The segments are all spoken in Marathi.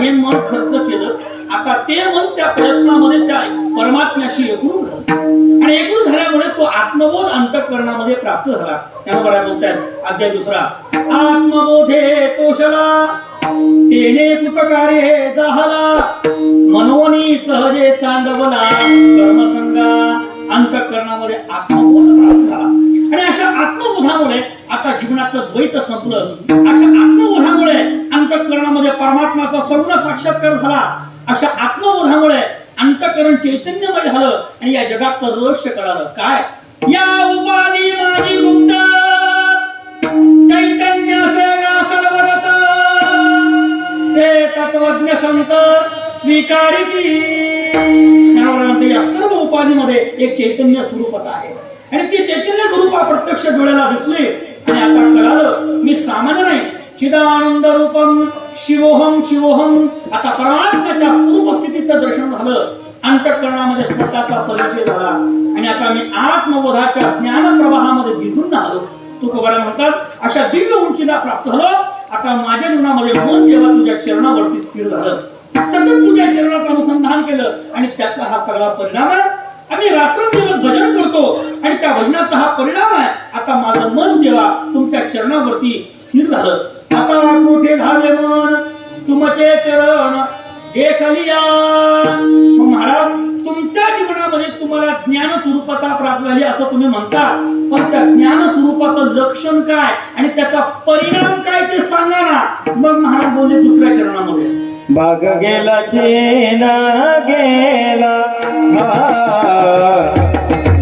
हे मन खर्च केलं आता ते मन त्या प्रयत्नामध्ये त्या परमात्म्याशी एकूण झालं. आणि एकूण झाल्यामुळे तो आत्मबोध अंतकरणामध्ये प्राप्त झाला. त्यामुळे काय बोलतायत अध्याय दुसरा आत्मबोधे तोषला तेने कृतकार्ये झाला मनोनी सहजे सांडवला कर्मसंगा अंतकरणामध्ये आत्मबोध प्राप्त झाला. आणि अशा आत्मबोधामुळे आता जीवनातलं द्वैत संपलं. अशा आत्मबोधामुळे अंतकरणामध्ये परमात्माचा सर्व साक्षात्कार झाला. अशा आत्मबोधामुळे अंतकरण चैतन्यमय झालं आणि या जगातलं रहस्य कळालं. काय? या उपाधी माझी गुप्त. चैतन्य सेवा ते तत्वज्ञ संत स्वीकारिती. या सर्व उपाधीमध्ये एक चैतन्य स्वरूपत आहे. आणि ते चैतन्य स्वरूप प्रत्यक्ष डोळ्याला दिसले आणि आता कळालं मी सामान्य नाही. चिदानंद रूपम शिवोहम शिवोहम. आता परमात्म्याच्या स्वरूप स्थितीचं दर्शन झालं. अंतकरणामध्ये स्वतःचा परिचय झाला. आणि आता मी आत्मबोधाच्या ज्ञान प्रवाहामध्ये भिजून आलो तुकोबाला म्हणतात अशा दिव्य उंचीला प्राप्त झालो. आता माझ्या जीवनामध्ये मन जेव्हा तुझ्या चरणावरती स्थिर झालं. सतत तुझ्या चरणात अनुसंधान केलं. आणि त्यातला हा सगळा परिणाम आहे आम्ही रात्रंदिवस भजन करतो. आणि त्या भजनाचा हा परिणाम आहे. आता माझं मन देवा तुमच्या चरणावरती स्थिर झालं आता कुठे झाले मन तुमचे चरण देखलिया महाराज तुमच्या जीवनामध्ये तुम्हाला ज्ञान स्वरूपाचा प्राप्त झाली असं तुम्ही म्हणता. पण त्या ज्ञान स्वरूपाचं लक्षण काय? आणि त्याचा परिणाम काय ते सांगा ना. मग महाराज बोलले दुसऱ्या चरणामध्ये. भाग गेला चीन गेला.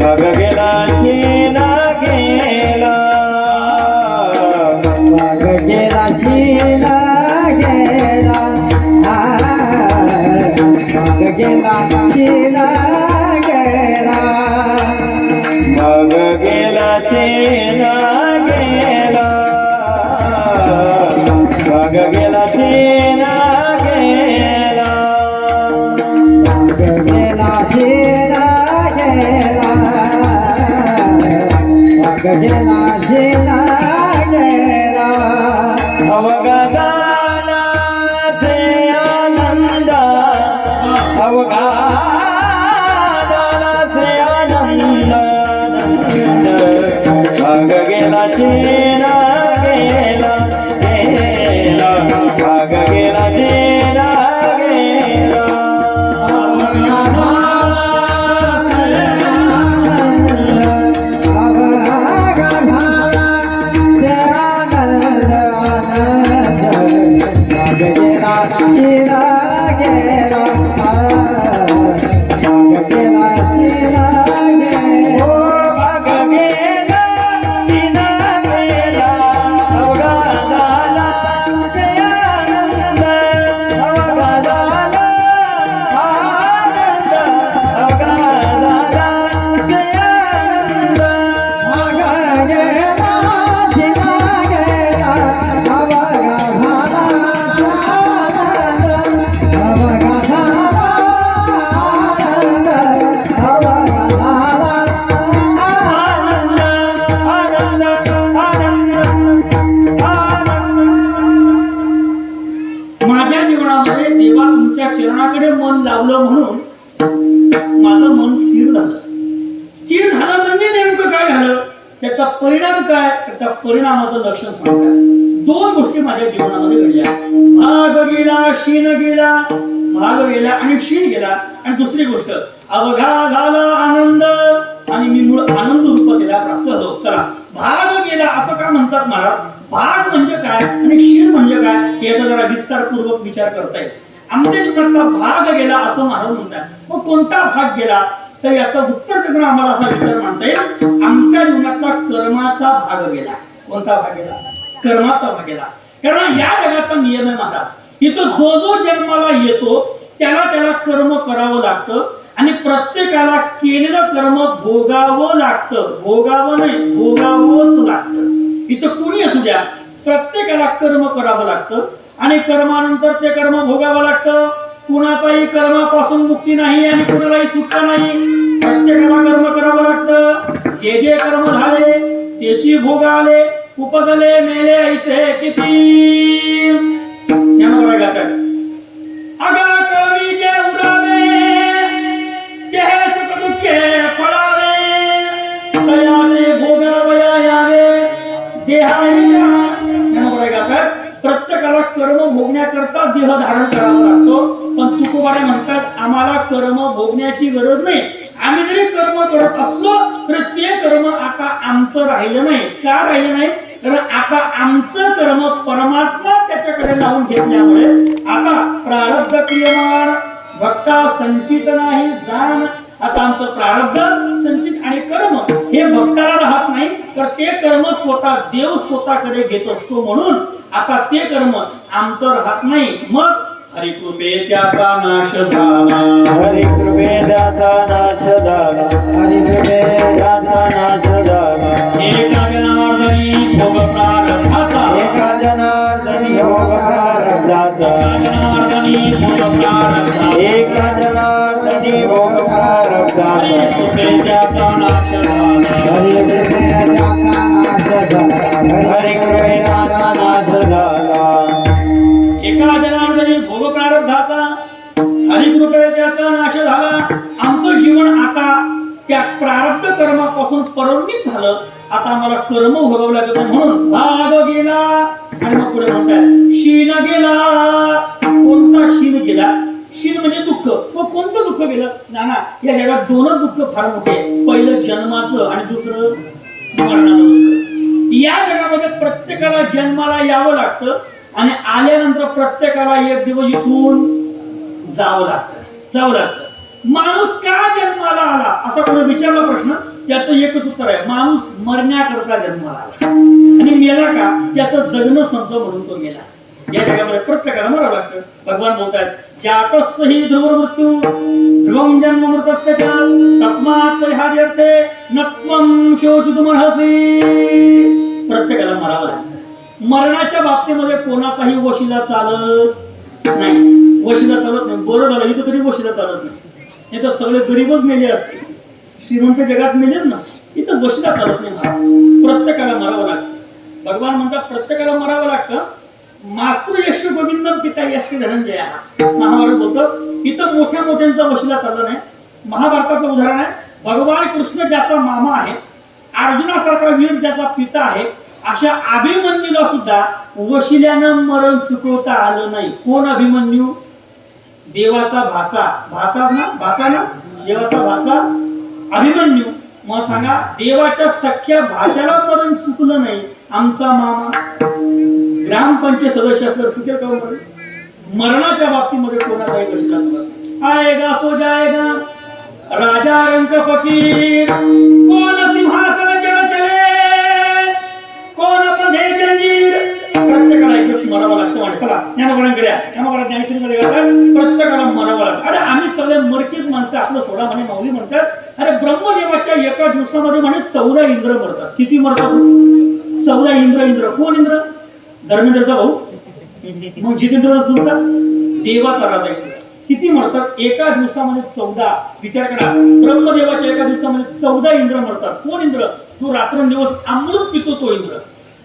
भाग गेला चीन अवघादानाचे आनंद अंग गेला कोणता भाग गेला तर याचा उत्तर देताना आम्हाला असा विचार मांडता येईल आमच्या जीवनातला कर्माचा भाग गेला. कोणता भाग गेला? कर्माचा भाग गेला. कारण या जगाचा नियम आहे महाराज इथं जो जो जन्माला येतो त्याला त्याला कर्म करावं लागतं आणि प्रत्येकाला केलेलं कर्म भोगावं लागतं. भोगावं नाही भोगावंच लागतं. इथं कुणी असू द्या प्रत्येकाला कर्म करावं लागतं आणि कर्मानंतर ते कर्म भोगावं लागतं. कुणाचाही कर्मापासून मुक्ती नाही आणि कुणालाही सुटका नाही. प्रत्येकाला कर्म करावं लागतं. जे जे कर्म झाले त्याची भोग आले उपजले मेले ऐसे किती? ज्ञानोबा गातात. अगं कर्म भोगण्याकरता देह धारण करावा लागतो. पण तुकोबारे म्हणतात आम्हाला कर्म भोगण्याची गरज नाही. आम्ही जरी कर्म करत असलो तर ते कर्म आता आमचं राहिलं नाही. का राहिलं नाही? कारण आता आमचं कर्म परमात्मा त्याच्याकडे लावून घेतल्यामुळे. आता प्रारब्ध क्रियमान भक्ता संचित नाही जाण. आता आमचं प्रारब्ध संचित आणि कर्म हे भक्ताला राहत नाही. तर ते कर्म स्वतः देव स्वतःकडे घेत असतो म्हणून आता ते कर्म आमचं राहत नाही मग हरिकृपे त्याचा नाश झाला. हरी कृपे दाता नाश झाला. हरी कृपे दाता नाश झाला. एका जनार्दनी भोग प्रारब्धाचा एका जनार्दनी भोग प्रारब्धाचा जनार्दनी भोग प्रारब्धाचा एका जनार्दनी भोग प्रारब्धाचा हरिकृपे त्याचा नाश झाला. दाता नाश झाला. हरी हरिकृपे त्याचा नाश झाला आमचं जीवन आता त्या प्रारब्ध कर्मापासून परवणीत झालं. आता आम्हाला कर्म भोगावं लागत म्हणून भाग गेला. आणि मग पुढे म्हणतात शीन गेला. कोणता शीन गेला? शीन म्हणजे दुःख. व कोणतं दुःख गेलं? ना ना या जगात दोनच दुःख फार मोठे पहिलं जन्माचं आणि दुसरं मरणाचं दुःख. या जगामध्ये प्रत्येकाला जन्माला यावं लागतं आणि आल्यानंतर प्रत्येकाला एक दिवस इथून जावं लागतं. जावं लागतं माणूस का जन्माला आला? असा कोणी विचारला प्रश्न? त्याचं एकच उत्तर आहे माणूस मरण्याकरता जन्माला आला. आणि मेला का? त्याचं जगणं संपलं म्हणून तो मेला. या जगामध्ये प्रत्येकाला मरावं लागतं. भगवान बोलतात जातस्ही ध्रुव मृत्यू ध्रुवम जन्म मृतस्य च तस्मात् परिहार्यर्थे नत्वं शोचितुमर्हसि. प्रत्येकाला मरावं लागतं. मरणाच्या बाबतीमध्ये कोणाचाही वशिला चालत नाही. वशिला चालत नाही. बरं झालं इथं तरी वशिला चालत नाही. इथं सगळे गरीबच मेले असते श्रीमंत जगात मेलेत ना इथं वशिला चालत नाही प्रत्येकाला मरावं लागतं. भगवान म्हणतात प्रत्येकाला मरावं लागतं. मास्तृ यश गोविंद पिता यश धनंजय महाभारत बोलतं इथं मोठ्या मोठ्यांचा वशिला चालत नाही. महाभारताचं उदाहरण आहे भगवान कृष्ण ज्याचा मामा आहे अर्जुनासारखा वीर ज्याचा पिता आहे अशा अभिमन्यूला सुद्धा वशिल्यानं मरण चुकवता आलं नाही. कोण अभिमन्यू? देवाचा भाचा. भाचा ना? भाचा ना? देवाचा भाचा? अभिमन्यू. मग सांगा देवाच्या सख्या भाषाला मरण चुकलं नाही आमचा मामा. ग्रामपंचायत सदस्य असल्यावर चुकेल का हो मरणाच्या बाबतीमध्ये कोणाचाही कष्ट आएगा सो जाएगा राजा रंग फकीर कोण सिंहा मरावं लागतं आणि चला ज्ञानोबांकडे या. ज्ञानोबाला प्रत्येकाला मरावं लागतं अरे आम्ही सगळे मरकीच माणसं आपलं सोडा म्हणे माऊली म्हणतात. अरे ब्रह्मदेवाच्या एका दिवसामध्ये म्हणे चौदा इंद्र मरतात. किती मरतात? चौदा इंद्र इंद्र. कोण इंद्र? धर्मेंद्रचा भाऊ. मग जितेंद्र तुमचा देवा राजा किती मरतात? एका दिवसामध्ये चौदा. विचार करा. ब्रह्मदेवाच्या एका दिवसामध्ये चौदा इंद्र मरतात. कोण इंद्र? तो रात्रंदिवस अमृत पितो तो इंद्र.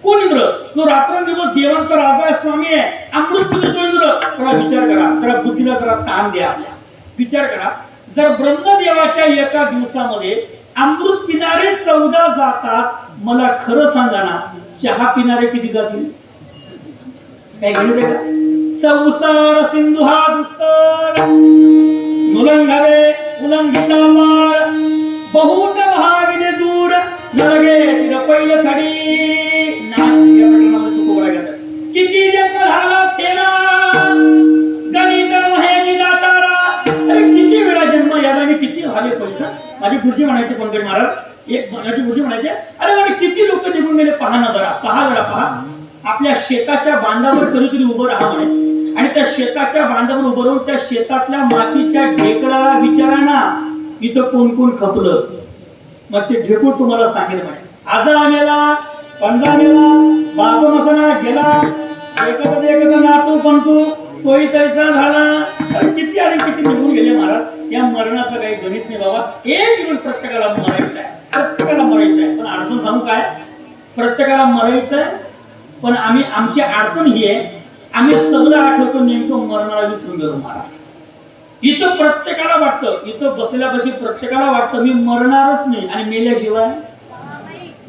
कोण इंद्र? तो रात्रंदिवस देवांचा राजा आहे, स्वामी आहे अमृत पितो तो इंद्र. थोडा विचार करा जरा बुद्धीला जरा ताण द्या आपल्या. विचार करा जर ब्रह्मदेवाच्या एका दिवसामध्ये अमृत पिणारे चौदा जातात मला खरं सांगा ना चहा पिणारे किती जातील? काय गणित का? संसार सिंधू हा दुष्कर. नुलंघवे उलंघिता मार. बहुत भागिले दूर. नरगे तिर पैल खडी. किती जन्म झाला फेरा गणित नव्हे दातारा अरे किती वेळा जन्म या बाईने किती झाले पैसा माझी गुरुजी म्हणायचे पंकज महाराज एक माझी गुरुजी म्हणायचे अरे म्हणे किती लोक निघून गेले पहा ना जरा पहा जरा पहा आपल्या शेताच्या बांधावर कधीतरी उभं राहा म्हणे आणि त्या शेताच्या बांधावर उभं राहून त्या शेतातल्या मातीच्या ढेकळाला विचारा ना इथं कोण कोण खपलं मग ते ढेकूळ तुम्हाला सांगेल म्हणे आजार आलेला पंजा मेला बाप मसना गेला. एकच एकच नातू पंतू तोही तैसा झाला. किती आणि किती निघून गेले महाराज? या मरणाचं काही गणित नाही बाबा. एक दिवस प्रत्येकाला मरायचं आहे प्रत्येकाला मरायचं आहे पण अडचण सांगू काय? प्रत्येकाला मरायचं आहे पण आम्ही आमची अडचण ही आहे. आम्ही सगळं आठवतो नेमकं मरणाला विसरून गेलो महाराज. इथं प्रत्येकाला वाटतं. इथं बसल्यापैकी प्रत्येकाला वाटतं मी मरणारच नाही. आणि मेल्याशिवाय?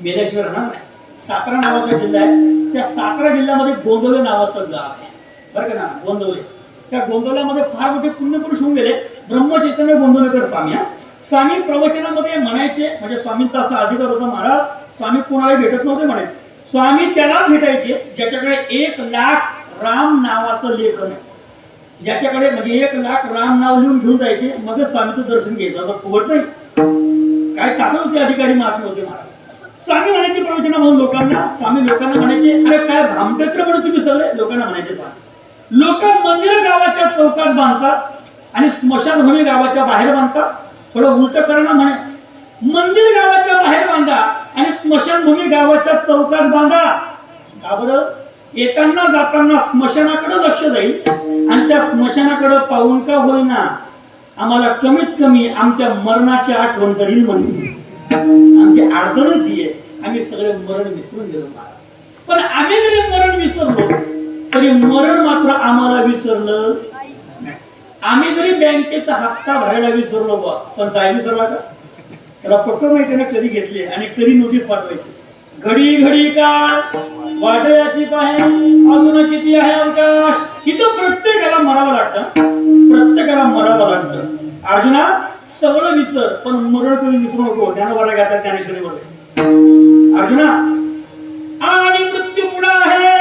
मेल्याशिवाय राहणार नाही. सातारा नावाचा जिल्हा आहे. त्या सातारा जिल्ह्यामध्ये गोंदवले नावाचं गाव आहे. बरं का ना? गोंदवले. त्या गोंदवल्यामध्ये फार मोठे पुण्यपुरुष होऊन गेले. ब्रह्मचैतन्य गोंदवलेकर स्वामी हा. स्वामी प्रवचनामध्ये म्हणायचे म्हणजे स्वामींचा असा अधिकार होता महाराज स्वामी कोणाला भेटत नव्हते म्हणे स्वामी त्याला भेटायचे ज्याच्याकडे एक लाख राम नावाचं लेखन आहे. ज्याच्याकडे म्हणजे एक लाख राम नाव लिहून घेऊन जायचे मगच स्वामीचं दर्शन घ्यायचं. असं फुगट नाही. काय ताकद होते अधिकारी महात्मे होते महाराज. स्वामी म्हणायचे प्रवचन म्हणून लोकांना स्वामी लोकांना म्हणायचे अरे काय भामटत्र म्हणून तुम्ही सगळे? लोकांना म्हणायचे स्वामी. लोक मंदिर गावाच्या चौकात बांधतात आणि स्मशानभूमी गावाच्या बाहेर बांधतात. थोडं उलट करणं म्हणे. मंदिर गावाच्या बाहेर बांधा आणि स्मशानभूमी गावाच्या चौकात बांधा. का बरं? येताना जाताना स्मशानाकडे लक्ष जाईल आणि त्या स्मशानाकडे पाहून का होईना? आम्हाला कमीत कमी आमच्या मरणाची आठवण तरी म्हणून आमची अडचणच ही आहे आम्ही सगळे मरण विसरून गेलो महाराज. पण आम्ही जरी मरण विसरलो तरी मरण मात्र आम्हाला विसरलं आम्ही जरी बँकेचा हप्ता भरायला विसरलो बा पण साहेब विसरला का? त्याला पक्क माहिती ना कधी घेतली आणि कधी नोटीस पाठवायची. घडी घडी का वाटयाची काय अजून किती आहे अवकाश? इथं प्रत्येकाला मरावं लागतं. प्रत्येकाला मरावं लागतं. अर्जुना सगळं विसर पण मरण कधी विसरू नको. ज्ञानवाडा गातात ज्ञानेश्वरी मध्ये अर्जुना? आणि मृत्यू पुढे आहे.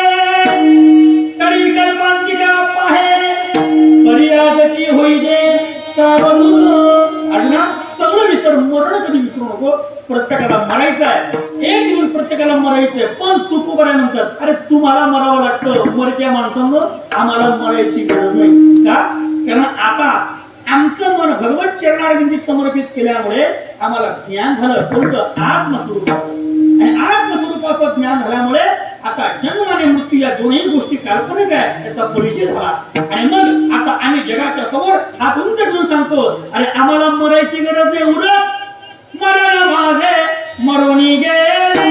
तरी कल्पांची कल्पांतिका आहे फरियादची होई जे सावरून. अर्जुना सगळं विसर मरण कधी विसरू नको. प्रत्येकाला मरायचं आहे. एक दिवस प्रत्येकाला मरायचंय पण चुकू बऱ्या म्हणतात अरे तुम्हाला मरावं लागतं. मरत्या माणसांवर आम्हाला मरायची गरज नाही. का? कारण आता आमचं मन भगवत चरणारविंदी म्हणजे समर्पित केल्यामुळे आम्हाला ज्ञान झालं कोणतं आत्मस्वरूपाचं. आणि आत्मस्वरूपाचं ज्ञान झाल्यामुळे आता जन्म आणि मृत्यू या दोन्ही गोष्टी काल्पनिक आहे याचा परिचय झाला. आणि मग आता आम्ही जगाच्या समोर हातून उंच सांगतो अरे आम्हाला मरायची गरज नाही उलट मरण माझे मरोनी गेले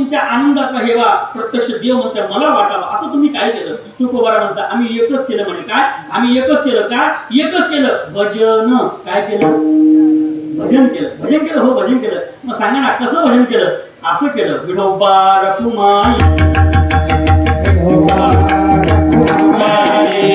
तुमच्या आनंदाचा हेवा प्रत्यक्ष देव म्हणते मला वाटावा. असं तुम्ही काय केलं? तुकोबारा म्हणता आम्ही एकच केलं म्हणे. काय? आम्ही एकच केलं. काय? एकच केलं. भजन. काय केलं? भजन केलं. भजन केलं. हो भजन केलं. मग सांगा ना कसं भजन केलं? असं केलं. विठोबा रकुमाई रकुमाई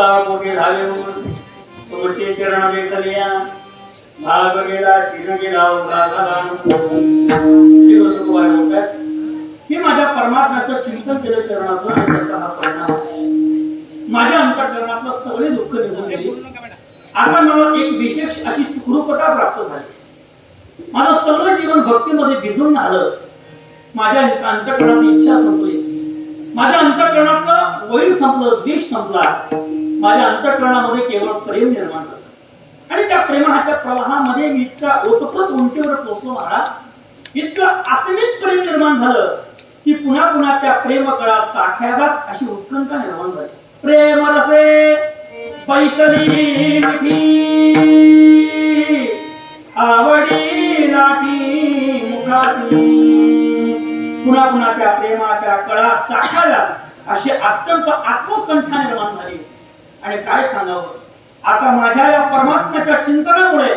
आता मोठे झाले तुळशी चरण देखलिया भाग गेला शिर गेला उभा झाला श्री माझ्या परमात्म्याचं चिंतन केलं चरणाचं आणि त्याचा हा परिणाम माझ्या अंतकरणातलं सगळे दुःख निघून गेले. आता मला एक विशेष अशी सुखरूपता प्राप्त झाली. माझं सगळं जीवन भक्तीमध्ये भिजून आलं. माझ्या अंतकरणातली इच्छा संपली. माझ्या अंतकरणातलं वैर संपलं द्वेष संपला. माझ्या अंतकरणामध्ये केवळ प्रेम निर्माण झालं आणि त्या प्रेमाच्या प्रवाहामध्ये मी इतका ओतपत उंचीवर पोहोचलो महाराज. इतकं आसनित प्रेम निर्माण झालं की पुन्हा पुन्हा त्या प्रेम कळा चाख्यागात अशी उत्कंठा निर्माण झाली. प्रेम रसे पैसली मिठी आवडी लाठी मुखाती पुन्हा पुन्हा त्या प्रेमाच्या कळात चाखाव्या अशी अत्यंत आत्मकंठा निर्माण झाली. आणि काय सांगावं? आता माझ्या या परमात्म्याच्या चिंतनामुळे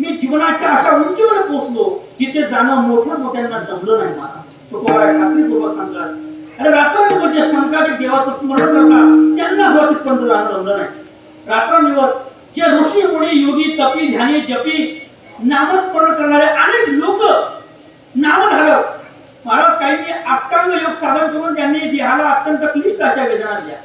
मी जीवनाच्या अशा उंचीवर पोहोचलो जिथे जाणं मोठ्या मोठ्यांना जमलं नाही मला. तो कोणा खात्रीपूर्वक सांगतात आणि रात्रंदिवस जे संकाटिक देवाचं स्मरण करतात त्यांना सुद्धा तिथपर्यंत जाणं जमलं नाही. रात्रंदिवस जे ऋषी मुनी योगी तपी ध्यानी जपी नामस्मरण करणारे अनेक लोक नामधारक. महाराज काहींनी अष्टांग योग साधन करून त्यांनी देहाला अत्यंत क्लिष्ट अशा वेदना दिल्या.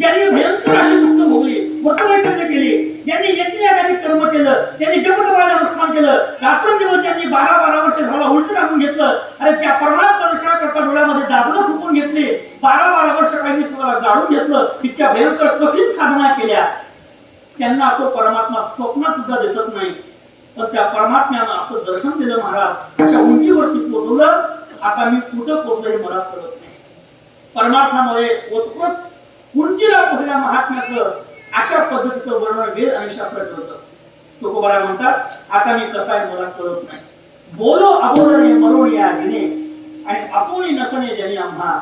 ज्यांनी भयंकर अशी दुःख भोगली व्रतवैकल्य केली ज्यांनी यज्ञ यागाने कर्म केलं त्यांनी जपतवाने अनुष्ठान केलं रात्रंदिवस त्यांनी बारा बारा वर्ष झाला उलट टाकून घेतलं. आणि त्या परमात्मा दर्शनाकरता डोळ्यामध्ये दाबलं फुकून घेतली. बारा बारा वर्ष काही स्वतःला गाळून घेतलं. इतक्या भयंकर कठीण साधना केल्या. त्यांना तो परमात्मा स्वप्नात सुद्धा दिसत नाही. पण त्या परमात्म्यानं असं दर्शन दिलं महाराज. अशा उंचीवरती पोहोचवलं आता मी कुठं पोहोचलो हे मला कळत नाही. परमार्थामध्ये ओतप्रोत उंचीला पोहल्या महात्म्याचं अशा पद्धतीचं वर्णन वेद आणि शास्त्राचं होतं. तुकोबाला म्हणतात आता मी कसा आहे मला कळत नाही. बोलो अबोलणे मरुण या जिने आणि असोनी नसणे जनी आम्हा.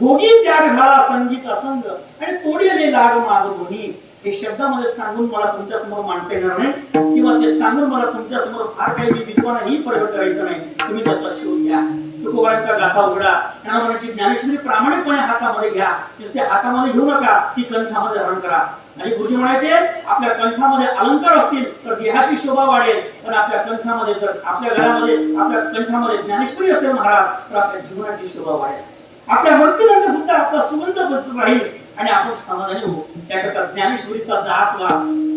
भोगी त्याग झाला संगीत असंग. आणि तोडलेले लाग माग दोन्ही हे शब्दामध्ये सांगून मला तुमच्यासमोर मांडता येणार नाही. किंवा ते सांगून मला तुमच्यासमोर फार काही मी विद्वानही प्रयोग करायचं नाही. तुम्ही त्यात लक्ष घ्या. तुकोबारांचा गाथा उघडा. त्यांना ज्ञानेश्वरी प्रामाणिकपणे हातामध्ये घ्या. नुसते हातामध्ये घेऊ नका ती कंठामध्ये धारण करा. आणि गुरुजी म्हणायचे आपल्या कंठामध्ये अलंकार असतील तर देहाची शोभा वाढेल. पण आपल्या कंठामध्ये जर आपल्या घरामध्ये आपल्या कंठामध्ये ज्ञानेश्वरी असेल महाराज तर आपल्या जीवनाची शोभा वाढेल. आपल्या मृत्यूनंतर सुद्धा आपला सुगंध राहील. आणि आपण समाधानी होऊ. त्याकरता ज्ञानेश्वरीचा दास वा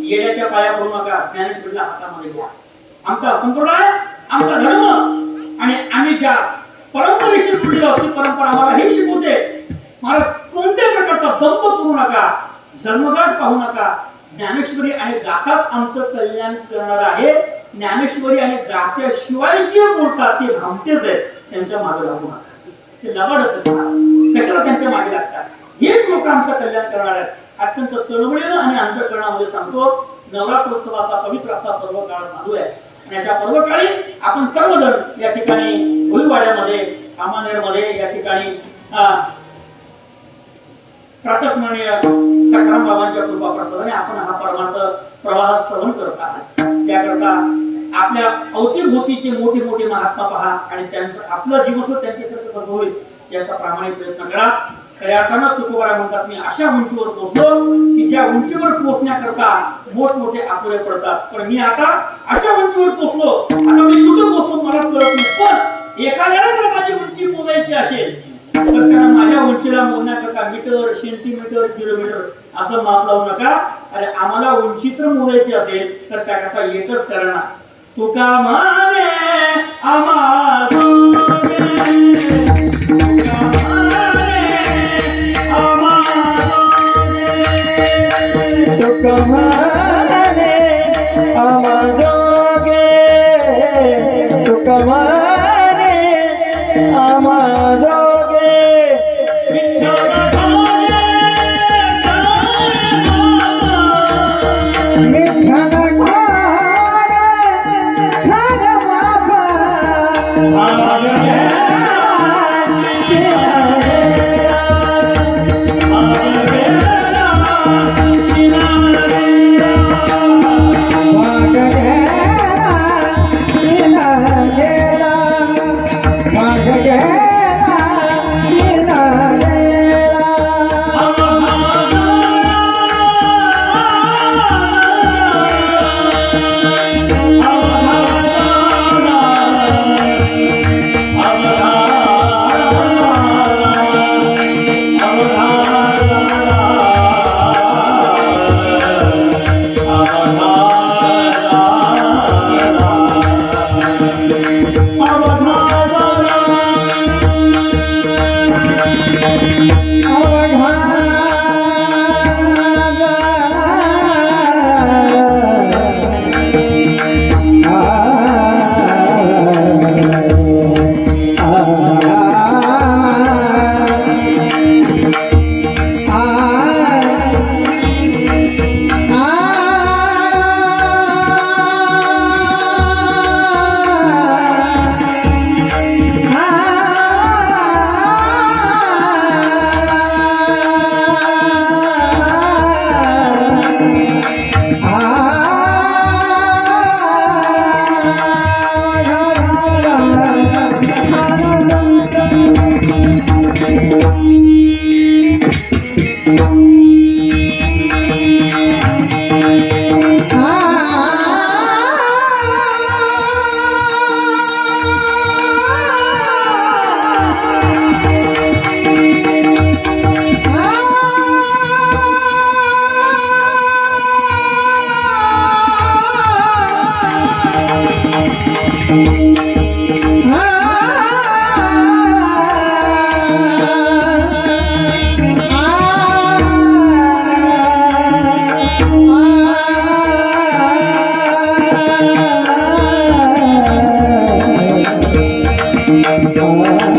येड्याच्या पाया पडू नका. ज्ञानेश्वरीला हातामध्ये घ्या. आमचा संप्रदाय आमचा धर्म आणि आम्ही ज्या परंपरेशी जुळलेलो आहोत, परंपरा. आम्हाला हे शिकवते. महाराज कोणत्या प्रकारचा दंप करू नका? जन्मगाठ पाहू नका. ज्ञानेश्वरी आणि गाथाच आमचं कल्याण करणार आहे. ज्ञानेश्वरी आणि गाथ्याशिवाय जे बोलतात ते भामतेच आहेत. त्यांच्या मागे लागू नका. ते लबाडच कशाला त्यांच्या मागे लागतात? हेच लोक आमचं कल्याण करणार आहेत. अत्यंत तळमळीनं आणि अंतकरणामध्ये सांगतो नवरात्रोत्सवाचा पवित्र असा पर्व काळ चालू आहे. आणि अशा पर्व आपण सर्वजण या ठिकाणी भुईवाड्यामध्ये कामानेरमध्ये या ठिकाणी प्रातस्मरणीय सखाराम बाबांच्या कृपा प्रसादाने आपण हा परमार्थ प्रवाह सहन करत आहात. त्याकरता आपल्या अवतीभोवतीचे मोठे मोठे महात्मा पहा आणि त्यांचं आपलं जीवन त्यांच्यासारखं होईल याचा प्रामाणिक प्रयत्न करा. खऱ्या अर्थानं तुकोबारा म्हणतात मी अशा उंचीवर पोहोचलो की ज्या उंचीवर पोहोचण्याकरता मोठमोठे आतुरे पडतात. पण मी आता अशा उंचीवर पोहोचलो आता मी कुठं पोहोचलो मला कळत नाही. पण एखाद्याला जर माझी उंची मोजायची असेल तर त्यांना माझ्या उंचीला मोजण्याकरता मीटर सेंटीमीटर किलोमीटर असं माप लावू नका. अरे आम्हाला उंची तर मोजायची असेल तर त्याकरता एकच करा तुका माने आम्हाला तुक माने आमाजोगे तुक माने don't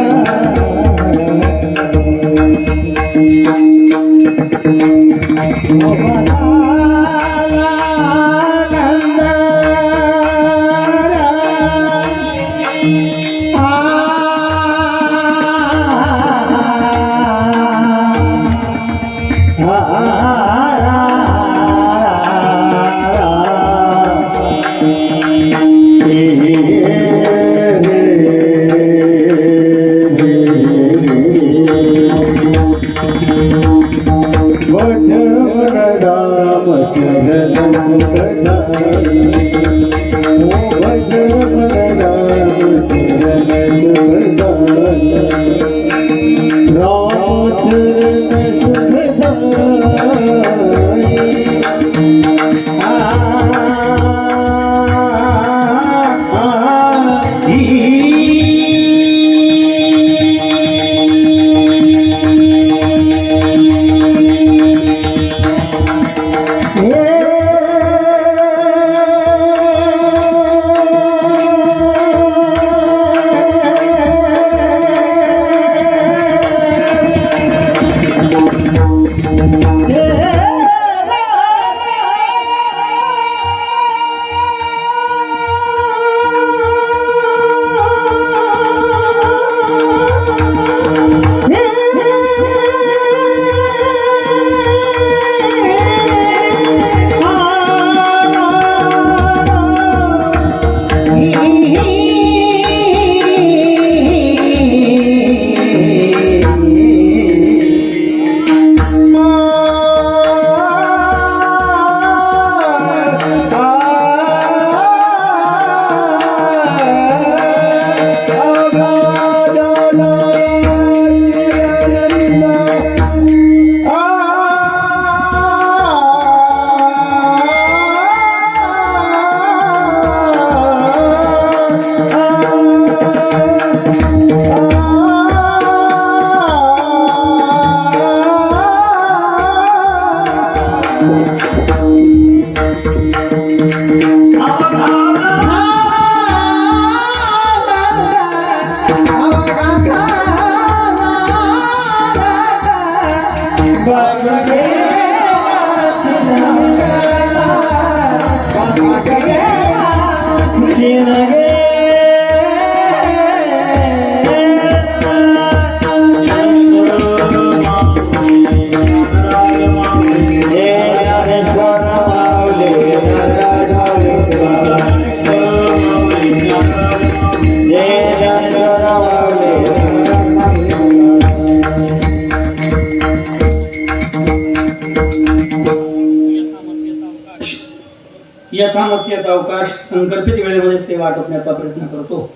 आटोपण्याचा प्रयत्न करतो.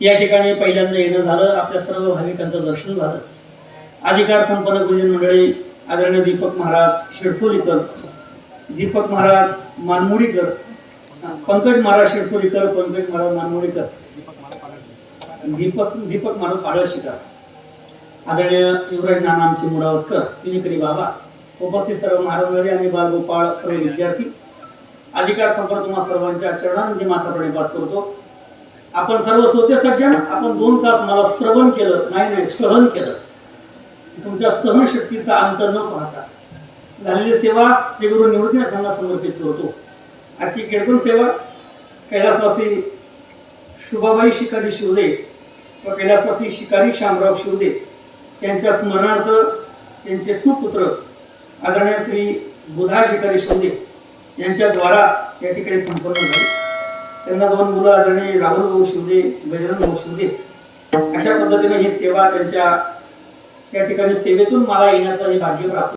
या ठिकाणी पहिल्यांदा येणं झालं आपल्या सर्व भाविकांचं दर्शन झालं. अधिकार संपन्न गुरुजी मंडळी आदरणीय दीपक महाराज शिरसोलीकर दीपक महाराज मानमुडीकर पंकज महाराज शिरसोलीकर पंकज महाराज मानमुडीकर दीपक दीपक महाराज पाडळशीकर आदरणीय युवराज नाना आमचे मुडावतकर पिनेकरी बाबा उपस्थित सर्व महाराज आणि बालगोपाळ सर्व विद्यार्थी अधिकार संपर्क तुम्हा सर्वांच्या चरणांची माथा प्रणिपात करतो. आपण सर्व सोते सज्जन आपण दोन तास मला श्रवण केलं नाही नाही सहन केलं. तुमच्या सहनशक्तीचा अंत न पाहता. झालेली सेवा श्री गुरु निवृत्तीनाथांना समर्पित करतो. आजची केळकर सेवा कैलासवासी शुभाबाई शिकारी शिवदे व कैलासवासी शिकारी श्यामराव शिवदे त्यांच्या स्मरणार्थ त्यांचे सुपुत्र आदरणीय श्री बुधा शिकारी शिवदे यांच्या द्वारा या ठिकाणी संपन्न झाली. त्यांना दोन मुलं आदरणीय राहुल भाऊ शिंदे गजानन भाऊ शिंदे. अशा पद्धतीने ही सेवा त्यांच्या या ठिकाणी सेवेतून मला येण्याचं हे भाग्य प्राप्त